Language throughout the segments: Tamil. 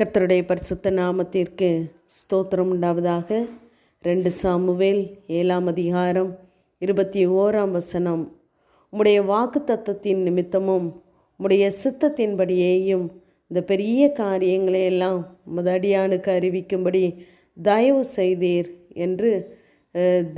கர்த்தருடைய பரிசுத்த நாமத்திற்கு ஸ்தோத்திரம் உண்டாவதாக. ரெண்டு சாமுவேல் ஏழாம் அதிகாரம் இருபத்தி ஓராம் வசனம். உம்முடைய வாக்கு தத்தத்தின் நிமித்தமும் உம்முடைய சித்தத்தின்படியேயும் இந்த பெரிய காரியங்களை எல்லாம் முதடியானுக்கு அறிவிக்கும்படி தயவு செய்தீர் என்று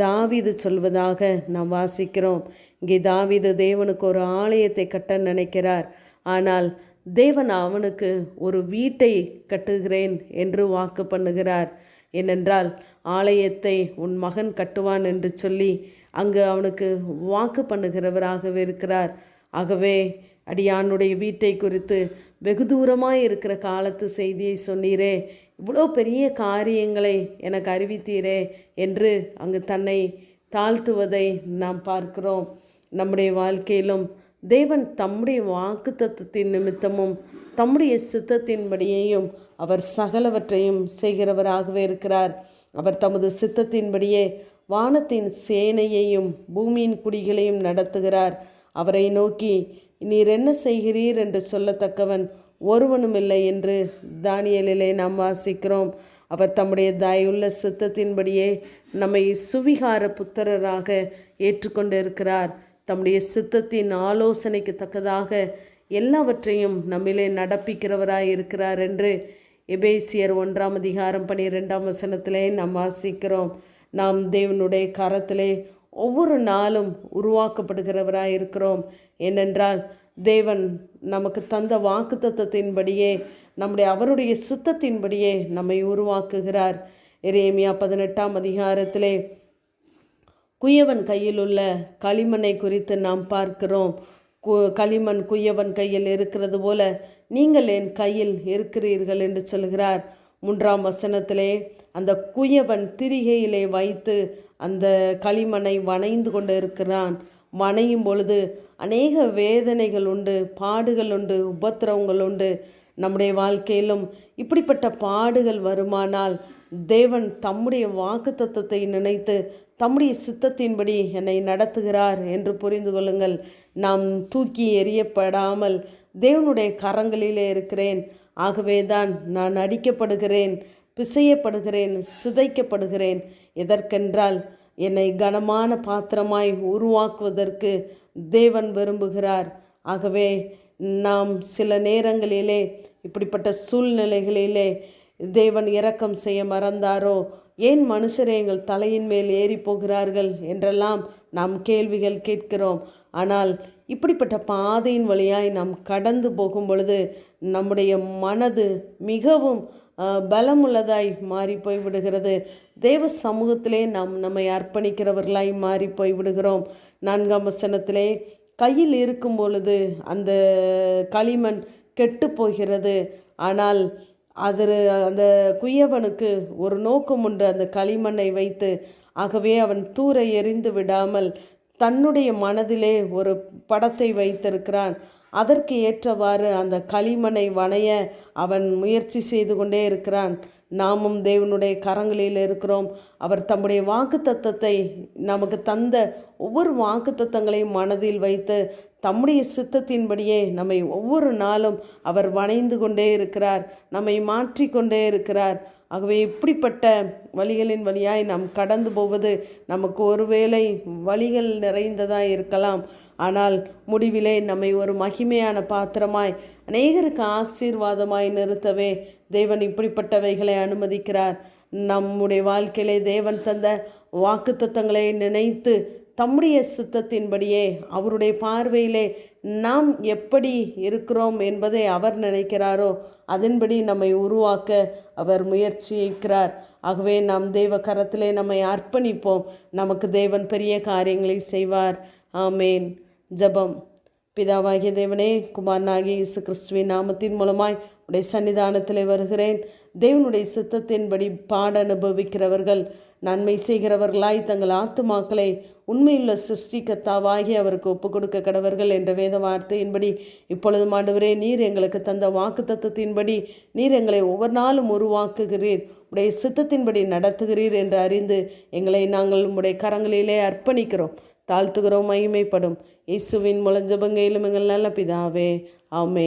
தாவிது சொல்வதாக நாம் வாசிக்கிறோம். இங்கே தாவிது தேவனுக்கு ஒரு ஆலயத்தை கட்ட நினைக்கிறார். ஆனால் தேவன் அவனுக்கு ஒரு வீட்டை கட்டுகிறேன் என்று வாக்கு பண்ணுகிறார். ஏனென்றால் ஆலயத்தை உன் மகன் கட்டுவான் என்று சொல்லி அங்கு அவனுக்கு வாக்கு பண்ணுகிறவராகவே இருக்கிறார். ஆகவே அடியானுடைய வீட்டை குறித்து வெகு தூரமாக இருக்கிற காலத்து செய்தியை சொன்னீரே இவ்வளோ பெரிய காரியங்களை எனக்கு அறிவித்தீரே என்று அங்கு தன்னை தாழ்த்துவதை நாம் பார்க்கிறோம். நம்முடைய வாழ்க்கையிலும் தேவன் தம்முடைய வாக்கு தத்துவத்தின் நிமித்தமும் தம்முடைய சித்தத்தின்படியையும் அவர் சகலவற்றையும் செய்கிறவராகவே இருக்கிறார். அவர் தமது சித்தத்தின்படியே வானத்தின் சேனையையும் பூமியின் குடிகளையும் நடத்துகிறார். அவரை நோக்கி நீர் என்ன செய்கிறீர்? என்று சொல்லத்தக்கவன் ஒருவனும் இல்லை என்று தானியலிலே நாம் வாசிக்கிறோம். அவர் தம்முடைய தயவுள்ள சித்தத்தின்படியே நம்மை சுவிகார புத்திரராக ஏற்றுக்கொண்டு இருக்கிறார் தம்முடைய சித்தத்தின் ஆலோசனைக்கு தக்கதாக எல்லாவற்றையும் நம்மிலே நடப்பிக்கிறவராய் இருக்கிறார் என்று எபேசியர் ஒன்றாம் அதிகாரம் பனிரெண்டாம் வசனத்திலே நாம் வாசிக்கிறோம். நாம் தேவனுடைய கரத்திலே ஒவ்வொரு நாளும் உருவாக்கப்படுகிறவராய் இருக்கிறோம். ஏனென்றால் தேவன் நமக்கு தந்த வாக்கு தத்துவத்தின்படியே நம்முடைய அவருடைய சித்தத்தின்படியே நம்மை உருவாக்குகிறார். எரேமியா பதினெட்டாம் அதிகாரத்திலே குயவன் கையில் உள்ள களிமண்ணை குறித்து நாம் பார்க்கிறோம். கு களிமண் குயவன் கையில் இருக்கிறது போல நீங்கள் என் கையில் இருக்கிறீர்கள் என்று சொல்கிறார். மூன்றாம் வசனத்திலே அந்த குயவன் திரிகையிலே வைத்து அந்த களிமண்ணை வணைந்து கொண்டு இருக்கிறான். வணையும் பொழுது அநேக வேதனைகள் உண்டு பாடுகள் உண்டு உபத்திரவங்கள் உண்டு. நம்முடைய வாழ்க்கையிலும் இப்படிப்பட்ட பாடுகள் வருமானால் தேவன் தம்முடைய வாக்கு தத்துவத்தை நினைத்து தம்முடைய சித்தத்தின்படி என்னை நடத்துகிறார் என்று புரிந்து கொள்ளுங்கள். நாம் தூக்கி எறியப்படாமல் தேவனுடைய கரங்களிலே இருக்கிறேன். ஆகவே தான் நான் அடிக்கப்படுகிறேன் பிசையப்படுகிறேன் சிதைக்கப்படுகிறேன். எதற்கென்றால் என்னை கனமான பாத்திரமாய் உருவாக்குவதற்கு தேவன் விரும்புகிறார். ஆகவே நாம் சில நேரங்களிலே இப்படிப்பட்ட சூழ்நிலைகளிலே தேவன் இரக்கம் செய்ய மறந்தாரோ? ஏன் மனுஷரே எங்கள் தலையின் மேல் ஏறி போகிறார்கள்? என்றெல்லாம் நாம் கேள்விகள் கேட்கிறோம். ஆனால் இப்படிப்பட்ட பாதையின் வழியாய் நாம் கடந்து போகும் பொழுது நம்முடைய மனது மிகவும் பலமுள்ளதாய் மாறி போய் விடுகிறது. தேவ சமூகத்திலே நாம் நம்மை அர்ப்பணிக்கிறவர்களாய் மாறி போய் விடுகிறோம். நான்காம் வசனத்திலே கையில் இருக்கும் பொழுது அந்த களிமண் கெட்டு போகிறது. ஆனால் அது அந்த குயவனுக்கு ஒரு நோக்கம் உண்டு. அந்த களிமண்ணை வைத்து ஆகவே அவன் தூர எறிந்து விடாமல் தன்னுடைய மனதிலே ஒரு படத்தை வைத்திருக்கிறான். அதற்கு ஏற்றவாறு அந்த களிமண்ணை வணைய அவன் முயற்சி செய்து கொண்டே இருக்கிறான். நாமும் தேவனுடைய கரங்களில் இருக்கிறோம். அவர் தம்முடைய வாக்கு தத்தத்தை நமக்கு தந்த ஒவ்வொரு வாக்கு தத்தங்களையும் மனதில் வைத்து தம்முடைய சித்தத்தின்படியே நம்மை ஒவ்வொரு நாளும் அவர் வணைந்து கொண்டே இருக்கிறார் நம்மை மாற்றிக்கொண்டே இருக்கிறார். ஆகவே இப்படிப்பட்ட வழிகளின் வழியாய் நாம் கடந்து போவது நமக்கு ஒருவேளை வழிகள் நிறைந்ததாக இருக்கலாம். ஆனால் முடிவிலே நம்மை ஒரு மகிமையான பாத்திரமாய் அநேகருக்கு ஆசீர்வாதமாய் நிறுத்தவே தேவன் இப்படிப்பட்டவைகளை அனுமதிக்கிறார். நம்முடைய வாழ்க்கையிலே தேவன் தந்த வாக்குத்தத்தங்களை நினைத்து தம்முடைய சித்தத்தின்படியே அவருடைய பார்வையிலே நாம் எப்படி இருக்கிறோம் என்பதை அவர் நினைக்கிறாரோ அதன்படி நம்மை உருவாக்க அவர் முயற்சிக்கிறார். ஆகவே நாம் தெய்வ கரத்திலே நம்மை அர்ப்பணிப்போம். நமக்கு தேவன் பெரிய காரியங்களை செய்வார். ஆமேன். ஜபம். பிதாவாகிய தேவனே குமாரனாகிய இயேசு கிறிஸ்துவின் நாமத்தின் மூலமாய் உடைய சன்னிதானத்தில் வருகிறேன். தேவனுடைய சித்தத்தின்படி பாட அனுபவிக்கிறவர்கள் நன்மை செய்கிறவர்களாய் தங்கள் ஆத்துமாக்களை உண்மையுள்ள சிருஷ்டிக்கத்தாவாகி அவருக்கு ஒப்பு கொடுக்க கடவர்கள் என்ற வேத வார்த்தையின்படி இப்பொழுது மாண்டவரே நீர் எங்களுக்கு தந்த வாக்கு தத்துவத்தின்படி நீர் எங்களை ஒவ்வொரு நாளும் உருவாக்குகிறீர். உடைய சித்தத்தின்படி நடத்துகிறீர் என்று அறிந்து எங்களை நாங்கள் உம்முடைய கரங்களிலே அர்ப்பணிக்கிறோம். தாழ்த்துகிறோம் மகிமைப்படும். இயேசுவின் முளஞ்சபங்கையிலும் எங்கள் நல்ல பிதாவே. ஆமே